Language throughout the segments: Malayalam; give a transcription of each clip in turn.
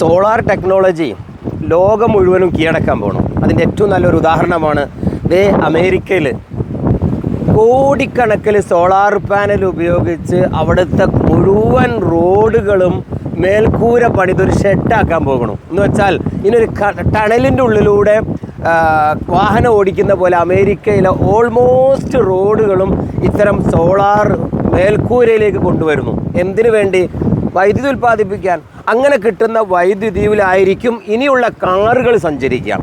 സോളാർ ടെക്നോളജി ലോകം മുഴുവനും കീഴടക്കാൻ പോകണം അതിന്റെ ഏറ്റവും നല്ലൊരു ഉദാഹരണമാണ് ദേ അമേരിക്കയിൽ കോടിക്കണക്കിൽ സോളാർ പാനൽ ഉപയോഗിച്ച് അവിടുത്തെ മുഴുവൻ റോഡുകളും മേൽക്കൂര പണിതൊരു ഷെഡാക്കാൻ പോകണം. എന്ന് വെച്ചാൽ ഇനൊരു ടണലിന്റെ ഉള്ളിലൂടെ വാഹനം ഓടിക്കുന്ന പോലെ അമേരിക്കയിലെ ഓൾമോസ്റ്റ് റോഡുകളും ഇത്തരം സോളാർ മേൽക്കൂരയിലേക്ക് കൊണ്ടുവരുന്നു. എന്തിനു വേണ്ടി? വൈദ്യുതി ഉൽപ്പാദിപ്പിക്കാൻ. അങ്ങനെ കിട്ടുന്ന വൈദ്യുതിയിലായിരിക്കും ഇനിയുള്ള കാറുകൾ സഞ്ചരിക്കുക.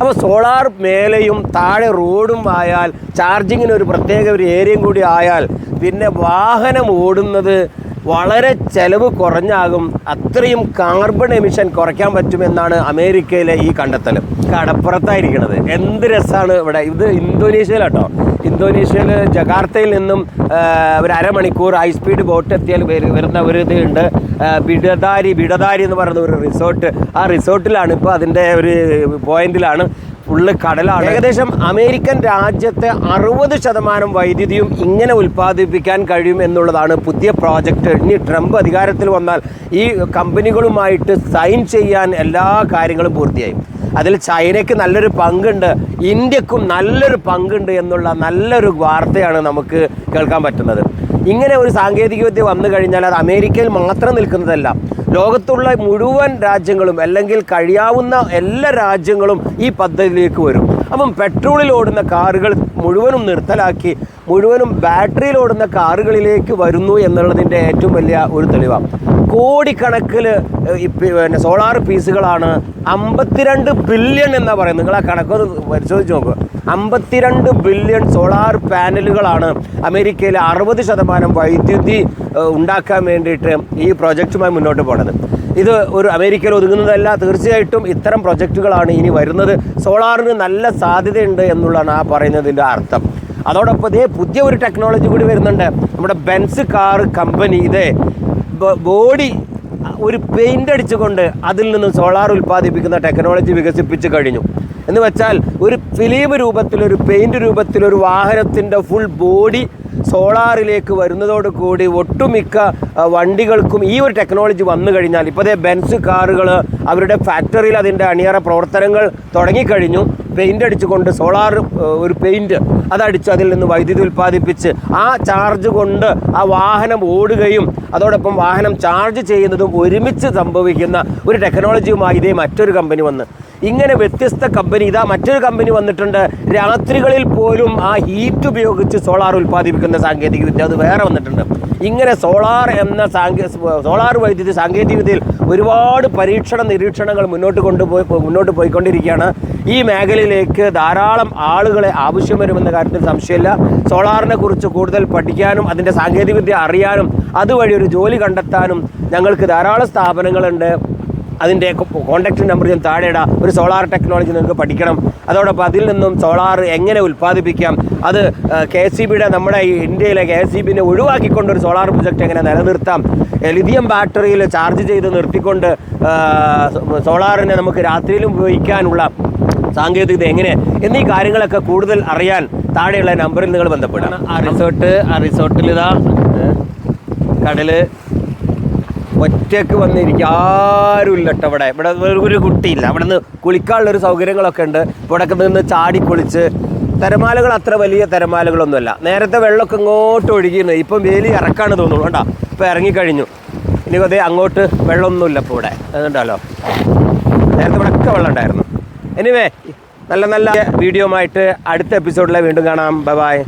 അപ്പോൾ സോളാർ മേലെയും താഴെ റോഡും ആയാൽ ചാർജിങ്ങിന് ഒരു പ്രത്യേക ഒരു ഏരിയയും കൂടി ആയാൽ പിന്നെ വാഹനം ഓടുന്നത് വളരെ ചെലവ് കുറഞ്ഞാകും അത്രയും കാർബൺ എമിഷൻ കുറയ്ക്കാൻ പറ്റുമെന്നാണ് അമേരിക്കയിലെ ഈ കണ്ടെത്തൽ. കടപ്പുറത്തായിരിക്കണത്. എന്ത് രസമാണ് ഇവിടെ. ഇത് ഇന്തോനേഷ്യയിലാട്ടോ ഇന്തോനേഷ്യയിൽ ജകാർത്തയിൽ നിന്നും ഒരു അരമണിക്കൂർ ഹൈ സ്പീഡ് ബോട്ട് എത്തിയാൽ വരുന്ന ഒരു ഇത് ഉണ്ട്. ബിഡദാരി ബിഡദാരി എന്ന് പറയുന്ന ഒരു റിസോർട്ട് ആ റിസോർട്ടിലാണ് ഇപ്പോൾ അതിന്റെ ഒരു പോയിന്റിലാണ് ഫുള്ള് കടലാണ്. ഏകദേശം അമേരിക്കൻ രാജ്യത്തെ അറുപത് ശതമാനം വൈദ്യുതിയും ഇങ്ങനെ ഉൽപ്പാദിപ്പിക്കാൻ കഴിയും എന്നുള്ളതാണ് പുതിയ പ്രോജക്റ്റ്. ഇനി ട്രംപ് അധികാരത്തിൽ വന്നാൽ ഈ കമ്പനികളുമായിട്ട് സൈൻ ചെയ്യാൻ എല്ലാ കാര്യങ്ങളും പൂർത്തിയായി. അതിൽ ചൈനയ്ക്ക് നല്ലൊരു പങ്കുണ്ട് ഇന്ത്യക്കും നല്ലൊരു പങ്കുണ്ട് എന്നുള്ള നല്ലൊരു വാർത്തയാണ് നമുക്ക് കേൾക്കാൻ പറ്റുന്നത്. ഇങ്ങനെ ഒരു സാങ്കേതികവിദ്യ വന്നു കഴിഞ്ഞാൽ അത് അമേരിക്കയിൽ മാത്രം നിൽക്കുന്നതല്ല ലോകത്തുള്ള മുഴുവൻ രാജ്യങ്ങളും അല്ലെങ്കിൽ കഴിയാവുന്ന എല്ലാ രാജ്യങ്ങളും ഈ പദ്ധതിയിലേക്ക് വരും. അപ്പം പെട്രോളിൽ ഓടുന്ന കാറുകൾ മുഴുവനും നിർത്തലാക്കി മുഴുവനും ബാറ്ററിയിൽ ഓടുന്ന കാറുകളിലേക്ക് വരുന്നു എന്നുള്ളതിന്റെ ഏറ്റവും വലിയ ഒരു തെളിവാണ്. കോടിക്കണക്കിൽ പിന്നെ സോളാർ പീസുകളാണ് അമ്പത്തിരണ്ട് ബില്യൺ എന്നാണ് പറയുന്നത്. നിങ്ങൾ ആ കണക്കൊന്ന് പരിശോധിച്ച് നോക്കുക അമ്പത്തിരണ്ട് ബില്യൺ സോളാർ പാനലുകളാണ് അമേരിക്കയിൽ അറുപത് ശതമാനം വൈദ്യുതി ഉണ്ടാക്കാൻ വേണ്ടിയിട്ട് ഈ പ്രോജക്റ്റുമായി മുന്നോട്ട് പോണത്. ഇത് ഒരു അമേരിക്കയിൽ ഒതുങ്ങുന്നതല്ല. തീർച്ചയായിട്ടും ഇത്തരം പ്രൊജക്റ്റുകളാണ് ഇനി വരുന്നത്. സോളാറിന് നല്ല സാധ്യതയുണ്ട് എന്നുള്ളതാണ് ആ പറയുന്നതിന്റെ അർത്ഥം. അതോടൊപ്പം ഇതേ പുതിയ ഒരു ടെക്നോളജി കൂടി വരുന്നുണ്ട്. നമ്മുടെ ബെൻസ് കാർ കമ്പനി ഇതേ ബോഡി ഒരു പെയിന്റ് അടിച്ചുകൊണ്ട് അതിൽ നിന്നും സോളാർ ഉൽപ്പാദിപ്പിക്കുന്ന ടെക്നോളജി വികസിപ്പിച്ച് കഴിഞ്ഞു. എന്ന് വെച്ചാൽ ഒരു ഫിലിം രൂപത്തിൽ ഒരു പെയിന്റ് രൂപത്തിൽ ഒരു വാഹനത്തിന്റെ ഫുൾ ബോഡി സോളാറിലേക്ക് വരുന്നതോട് കൂടി ഒട്ടുമിക്ക വണ്ടികൾക്കും ഈ ഒരു ടെക്നോളജി വന്നു കഴിഞ്ഞാൽ ഇപ്പോഴത്തെ ബെൻസ് കാറുകൾ അവരുടെ ഫാക്ടറിയിൽ അതിന്റെ അണിയറ പ്രവർത്തനങ്ങൾ തുടങ്ങിക്കഴിഞ്ഞു. പെയിന്റ് അടിച്ചുകൊണ്ട് സോളാർ ഒരു പെയിന്റ് അതടിച്ച് അതിൽ നിന്ന് വൈദ്യുതി ഉൽപ്പാദിപ്പിച്ച് ആ ചാർജ് കൊണ്ട് ആ വാഹനം ഓടുകയും അതോടൊപ്പം വാഹനം ചാർജ് ചെയ്യുന്നതും ഒരുമിച്ച് സംഭവിക്കുന്ന ഒരു ടെക്നോളജിയുമായി ഇതേ മറ്റൊരു കമ്പനി വന്ന്. ഇങ്ങനെ വ്യത്യസ്ത കമ്പനി ഇതാ മറ്റൊരു കമ്പനി വന്നിട്ടുണ്ട്. രാത്രികളിൽ പോലും ആ ഹീറ്റ് ഉപയോഗിച്ച് സോളാർ ഉൽപ്പാദിപ്പിക്കുന്ന സാങ്കേതിക വിദ്യ അത് വേറെ വന്നിട്ടുണ്ട്. ഇങ്ങനെ സോളാർ എന്ന സാങ്കേ സോളാർ വൈദ്യുതി സാങ്കേതികവിദ്യയിൽ ഒരുപാട് പരീക്ഷണ നിരീക്ഷണങ്ങൾ മുന്നോട്ട് കൊണ്ടുപോയി മുന്നോട്ട് പോയിക്കൊണ്ടിരിക്കുകയാണ്. ഈ മേഖലയിലേക്ക് ധാരാളം ആളുകളെ ആവശ്യം വരുമെന്ന കാര്യത്തിൽ സംശയമില്ല. സോളാറിനെ കുറിച്ച് കൂടുതൽ പഠിക്കാനും അതിന്റെ സാങ്കേതികവിദ്യ അറിയാനും അതുവഴി ഒരു ജോലി കണ്ടെത്താനും ഞങ്ങൾക്ക് ധാരാളം സ്ഥാപനങ്ങളുണ്ട്. അതിന്റെ കോൺടാക്റ്റ് നമ്പർ ഞാൻ താഴെ ഇടാം ഒരു സോളാർ ടെക്നോളജി നിങ്ങൾക്ക് പഠിക്കണം. അതോടൊപ്പം അതിൽ നിന്നും സോളാർ എങ്ങനെ ഉൽപ്പാദിപ്പിക്കാം? അത് കെ എസ് സി ബിയുടെ നമ്മുടെ ഈ ഇന്ത്യയിലെ കെ എസ് സി ബിനെ ഒഴിവാക്കിക്കൊണ്ട് ഒരു സോളാർ പ്രൊജക്റ്റ് എങ്ങനെ നിലനിർത്താം? ലിഥിയം ബാറ്ററിയിൽ ചാർജ് ചെയ്ത് നിർത്തിക്കൊണ്ട് സോളാറിനെ നമുക്ക് രാത്രിയിലും ഉപയോഗിക്കാനുള്ള സാങ്കേതികത എങ്ങനെ? എന്നീ കാര്യങ്ങളൊക്കെ കൂടുതൽ അറിയാൻ താഴെയുള്ള നമ്പറിൽ നിങ്ങൾ ബന്ധപ്പെടണം ആ റിസോർട്ട് ആ റിസോർട്ടിൽ ഇതാ കടൽ ഒറ്റയ്ക്ക് വന്നിരിക്കും ആരുമില്ല കേട്ടോ ഇവിടെ ഇവിടെ ഒരു- കുട്ടിയില്ല. അവിടെ നിന്ന് കുളിക്കാനുള്ള ഒരു സൗകര്യങ്ങളൊക്കെ ഉണ്ട്. ഇവിടെ ഒക്കെ നിന്ന് ചാടി കുളിച്ച്. തിരമാലകൾ അത്ര വലിയ തിരമാലകളൊന്നുമല്ല. നേരത്തെ വെള്ളമൊക്കെ ഇങ്ങോട്ട് ഒഴുകിയിരുന്നു. ഇപ്പം വേലി ഇറക്കാണ് തോന്നുന്നു. കേട്ടോ ഇപ്പം ഇറങ്ങിക്കഴിഞ്ഞു ഇനി അതേ അങ്ങോട്ട് വെള്ളമൊന്നുമില്ല ഇപ്പോൾ ഇവിടെ. അതുണ്ടല്ലോ നേരത്തെ ഇവിടെ ഒക്കെ വെള്ളം ഉണ്ടായിരുന്നു. എനിവേ നല്ല നല്ല വീഡിയോ ആയിട്ട് അടുത്ത എപ്പിസോഡിലെ വീണ്ടും കാണാം. ബൈ